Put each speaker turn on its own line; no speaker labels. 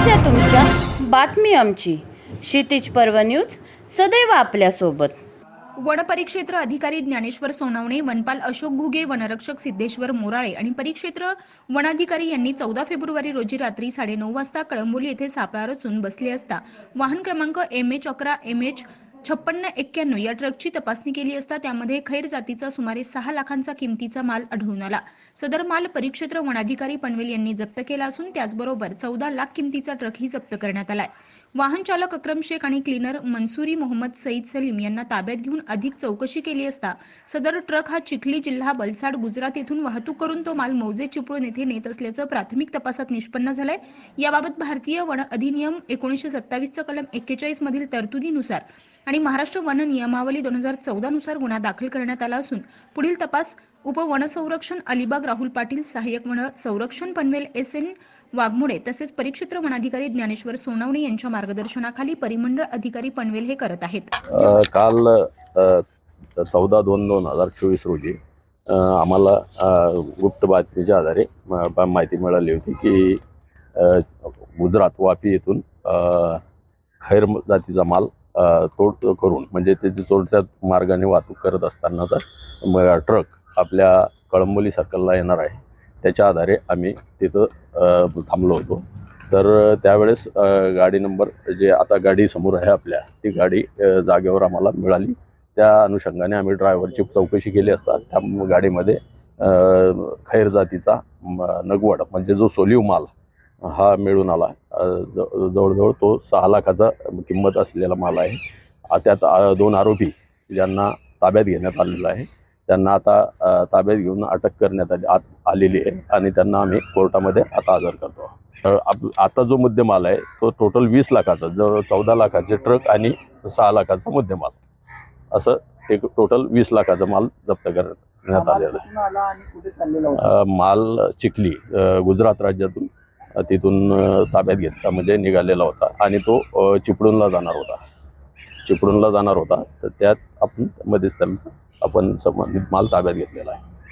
समस्या तुमच्या बातमी आमची. क्षितिज पर्व न्यूज सदैव आपल्यासोबत.
वनपरिक्षेत्र अधिकारी ज्ञानेश्वर सोनवणे वनपाल अशोक घुगे वनरक्षक सिद्धेश्वर मोराळे आणि परिक्षेत्र वनाधिकारी यांनी चौदा फेब्रुवारी रोजी रात्री साडेनऊ वाजता कळंबोली येथे सापळा रचून बसले असता वाहन क्रमांक एम एच अकरा एम एच छप्पन्न एक्क्याण्णव या ट्रकची तपासणी केली असता त्यामध्ये खैर जातीचा सुमारे सहा लाखांचा किमतीचा माल आढळून आला. सदर माल परिक्षेत्र वनाधिकारी पनवेल यांनी जप्त केला असून त्याचबरोबर चौदा लाख किमतीचा ट्रकही जप्त करण्यात आलाय. वाहन चालक अक्रम शेख आणि क्लीनर मनसुरी मोहम्मद सईद सलीम यांना ताब्यात घेऊन अधिक चौकशी केली असता सदर ट्रक हा चिखली जिल्हा बलसाड गुजरात येथून वाहतूक करून तो माल मौजे चिपळूण येथे नेत असल्याचं प्राथमिक तपासात निष्पन्न झालंय. याबाबत भारतीय वन अधिनियम एकोणीसशे सत्तावीसचं कलम एक्केचाळीस मधील तरतुदीनुसार आणि महाराष्ट्र वन नियमावली दोन हजार चौदा नुसार गुन्हा दाखल करण्यात आला असून पुढील तपास उपवनसंरक्षण अलिबाग राहुल पाटील सहाय्यक वन संरक्षण पनवेल एस एन वाघमोडे तसेच परिक्षेत्र वनाधिकारी ज्ञानेश्वर सोनवणे यांच्या मार्गदर्शनाखाली परिमंडळ अधिकारी पनवेल हे करत आहेत.
काल चौदा दोन दोन हजार चोवीस रोजी आम्हाला गुप्त बातमीच्या आधारे माहिती मिळाली होती की गुजरात वापी येथून खैर जातीचा माल तोड करून म्हणजे त्याची चोरच्या मार्गाने वाहतूक करत असतानाचा ट्रक आपल्या कळंबोली सर्कलला येणार आहे त्याच्या आधारे आम्ही तिथं थांबलो होतो. तर त्यावेळेस गाडी नंबर जे आता गाडी समोर आहे आपल्या ती गाडी जागेवर आम्हाला मिळाली. त्या अनुषंगाने आम्ही ड्रायव्हरची चौकशी केली असता त्या गाडीमध्ये खैर जातीचा नगवड म्हणजे जो सोलिव माल हा मिळून आला. जवळजवळ तो सहा लाखाचा किंमत असलेला माल आहे. त्यात दोन आरोपी ज्यांना ताब्यात घेण्यात आलेला आहे. त्यांना आता ताब्यात घेऊन अटक करण्यात आली आत आलेली आहे आणि त्यांना आम्ही कोर्टामध्ये आता हजर करतो आप- आता जो मुद्देमाल आहे तो टोटल वीस लाखाचा जवळ चौदा लाखाचे ट्रक आणि सहा लाखाचा मुद्देमाल. असं एक टोटल वीस लाखाचा माल जप्त करण्यात आलेला आहे. माल चिखली गुजरात राज्यातून तिथून ताब्यात घेतला म्हणजे निघालेला होता. आणि तो चिपळूणला जाणार होता. चिपळूणला जाणार होता. तर त्यात आपण मध्येच आपण संबंधित माल ताब्यात घेतलेला आहे.